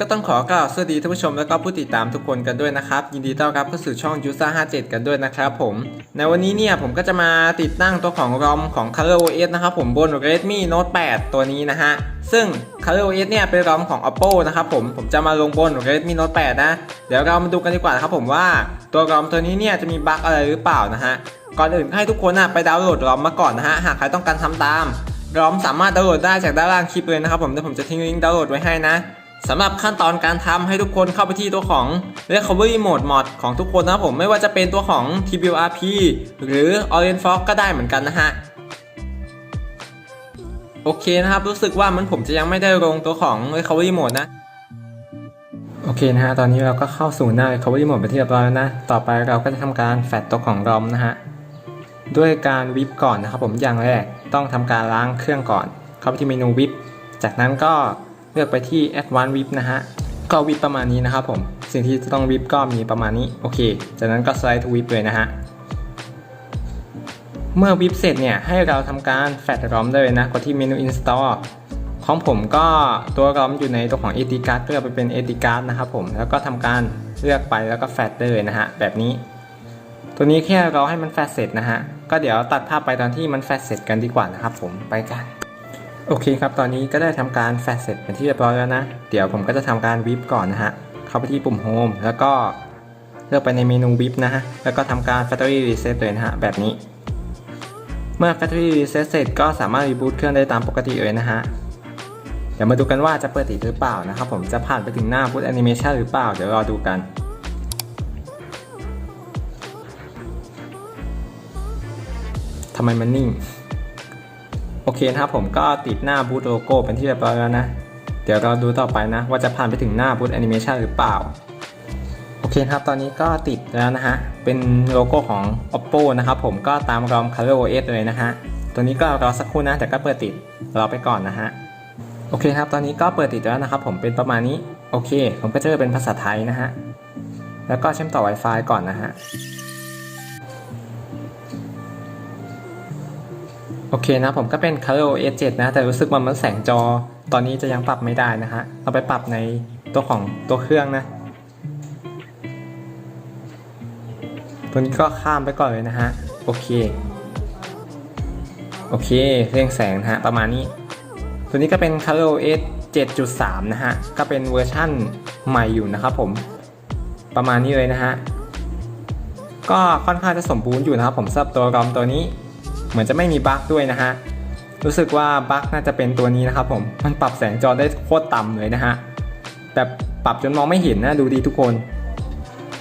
ก็ต้องขอกล่าวสวัสดีท่านผู้ชมและก็ผู้ติดตามทุกคนกันด้วยนะครับ ยินดีต้อนรับเข้าสู่ช่อง u s a 57 กันด้วยนะครับผม ในวันนี้เนี่ยผมก็จะมาติดตั้งตัวของ ROM ของ Color OS นะครับผมบน Redmi Note 8 ตัวนี้นะฮะ ซึ่ง Color OS เนี่ยเป็น ROM ของ Oppo นะครับผมผมจะมาลงบน Redmi Note 8 นะ เดี๋ยวเรามาดูกันดีกว่าครับผมว่าตัว ROM ตัวนี้เนี่ยจะมีบั๊กอะไรหรือเปล่านะฮะก่อนอื่นให้ทุกคนนะไปดาวน์โหลด ROM มาก่อนนะฮะหากใครต้องการทำตาม ROM สามารถดาวน์โหลดได้จากด้านล่างคลิปเลยนะครับผมเดี๋ยวผมจะทิ้งลิงก์ดาวน์โหลดไว้ให้นะ สำหรับขั้นตอนการทำให้ทุกคนเข้าไปที่ตัวของ Recovery Mode Mod ของทุกคนนะผมไม่ว่าจะเป็นตัวของ TBRP หรือ Orange Fox ก็ได้เหมือนกันนะฮะ โอเคนะครับ รู้สึกว่ามันผมจะยังไม่ได้ลงตัวของ Recovery Mode นะ โอเคนะฮะ ตอนนี้เราก็เข้าสู่หน้า Recovery Mode ไปที่เรียบร้อยแล้วนะ ต่อไปเราก็จะทำการแฟดตัวของ ROM นะฮะ ด้วยการวิปก่อนนะครับผมอย่างแรกต้องทำการล้างเครื่องก่อน เข้าไปที่เมนูวิปจากนั้นก็ เลือกไปที่ Advanced Whip นะฮะ ก็วิปประมาณนี้นะครับผม สิ่งที่จะต้องวิปก็มีประมาณนี้ โอเค จากนั้นก็สไลด์ทูวิปเลยนะฮะ เมื่อวิปเสร็จเนี่ย ให้เราทำการแฟดรอมได้เลยนะ กดที่เมนู Install ของผมก็ตัวรอมอยู่ในตัวของ AD card เลือกไปเป็น AD card นะครับผม แล้วก็ทำการเลือกไปแล้วก็แฟดได้เลยนะฮะ แบบนี้ ตัวนี้แค่เราให้มันแฟดเสร็จนะฮะ ก็เดี๋ยวตัดภาพไปตอนที่มันแฟดเสร็จกันดีกว่านะครับผม ไปกัน โอเคครับ ตอนนี้ก็ได้ทำการแฟดเสร็จเป็นที่เรียบร้อยแล้วนะ เดี๋ยวผมก็จะทำการวิปก่อนนะฮะ เข้าไปที่ปุ่ม Home แล้วก็เลือกไปในเมนูวิปนะฮะ แล้วก็ทำการ Factory Reset เลยนะฮะ แบบนี้ เมื่อ Factory Reset เสร็จก็สามารถรีบูตเครื่องได้ตามปกติเลยนะฮะ เดี๋ยวมาดูกันว่าจะเปิดติดหรือเปล่านะครับผม จะผ่านไปถึงหน้า Boot Animation หรือเปล่า เดี๋ยวรอดูกันทำไมมันนิ่ง เคนะครับผมก็ติดหน้าบูตโลโก้เป็นที่เรียบร้อยแล้วนะ เดี๋ยวเราดูต่อไปนะ ว่าจะผ่านไปถึงหน้าบูตแอนิเมชันหรือเปล่า โอเคครับตอนนี้ก็ติดแล้วนะฮะ เป็นโลโก้ของ oppo นะครับผมก็ตามรอม color os เลยนะฮะ ตัวนี้ก็รอสักครู่นะแต่ก็เปิดติดรอไปก่อนนะฮะ โอเคครับตอนนี้ก็เปิดติดแล้วนะครับผมเป็นประมาณนี้ โอเคผมก็จะเป็นภาษาไทยนะฮะ แล้วก็เชื่อมต่อ Wi-Fi ก่อนนะฮะ โอเคนะผมก็เป็น Color OS 7 นะ แต่รู้สึกว่ามันแสงจอ ตอนนี้จะยังปรับไม่ได้นะฮะเราไปปรับในตัวของตัวเครื่องนะตัวนี้ก็ข้ามไปก่อนเลยนะฮะ โอเค โอเคเร่งแสงนะฮะ ประมาณนี้ ตัวนี้ก็เป็น Color OS 7.3 นะฮะ ก็เป็นเวอร์ชั่นใหม่อยู่นะครับผม ประมาณนี้เลยนะฮะ ก็ค่อนข้างจะสมบูรณ์อยู่นะครับผมสำหรับตัวรอมตัวนี้ เหมือนจะไม่มีบั๊กด้วยนะฮะ รู้สึกว่าบั๊กน่าจะเป็นตัวนี้นะครับผม มันปรับแสงจอได้โคตรต่ำเลยนะฮะแบบปรับจนมองไม่เห็นนะดูดีทุกคน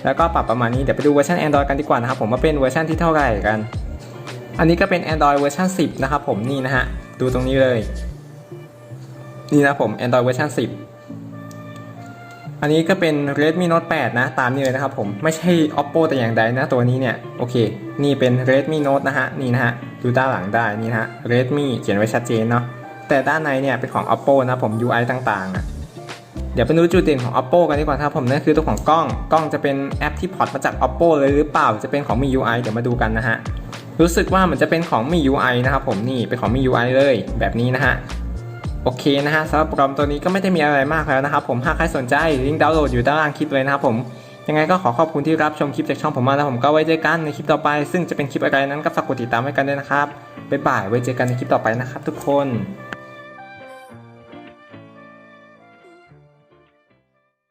แล้วก็ปรับประมาณนี้ เดี๋ยวไปดูเวอร์ชัน Android กันดีกว่านะครับผมว่าเป็นเวอร์ชันที่เท่าไหร่กัน อันนี้ก็เป็น Android เวอร์ชัน10 นะครับผมนี่นะฮะ ดูตรงนี้เลย นี่นะผม Android เวอร์ชัน10 อันนี้ก็เป็น Redmi Note 8 นะ ตามนี้เลยนะครับผม ไม่ใช่ Oppo แต่อย่างใดนะตัวนี้เนี่ย โอเค นี่เป็น Redmi Note นะฮะ นี่นะฮะ ดูด้านหลังได้ นี่นะฮะ Redmi เขียนไว้ชัดเจนเนาะ แต่ด้านในเนี่ยเป็นของ Oppo นะผม UI ต่างๆอะเดี๋ยวไปดูจุดเด่นของ Oppo กันดีกว่าครับผม นั่นคือตัวของกล้อง กล้องจะเป็นแอปที่พอร์ตมาจาก Oppo เลยหรือเปล่า จะเป็นของ MIUI เดี๋ยวมาดูกันนะฮะ รู้สึกว่ามันจะเป็นของ MIUI นะครับผม นี่ เป็นของ MIUI เลย แบบนี้นะฮะ โอเคนะฮะสำหรับโปรแกรมตัวนี้ก็ไม่ได้มีอะไรมากแล้วนะครับผมหากใครสนใจลิงก์ดาวน์โหลดอยู่ด้านล่างคลิปเลยนะครับผมยังไงก็ขอขอบคุณที่รับชมคลิปจากช่องผมมาแล้วผมก็ไว้เจอกันในคลิปต่อไป ซึ่งจะเป็นคลิปอะไรนั้นก็ฝากกดติดตามไว้กันด้วยนะครับบ๊ายบายไว้เจอกันในคลิปต่อไปนะครับทุกคน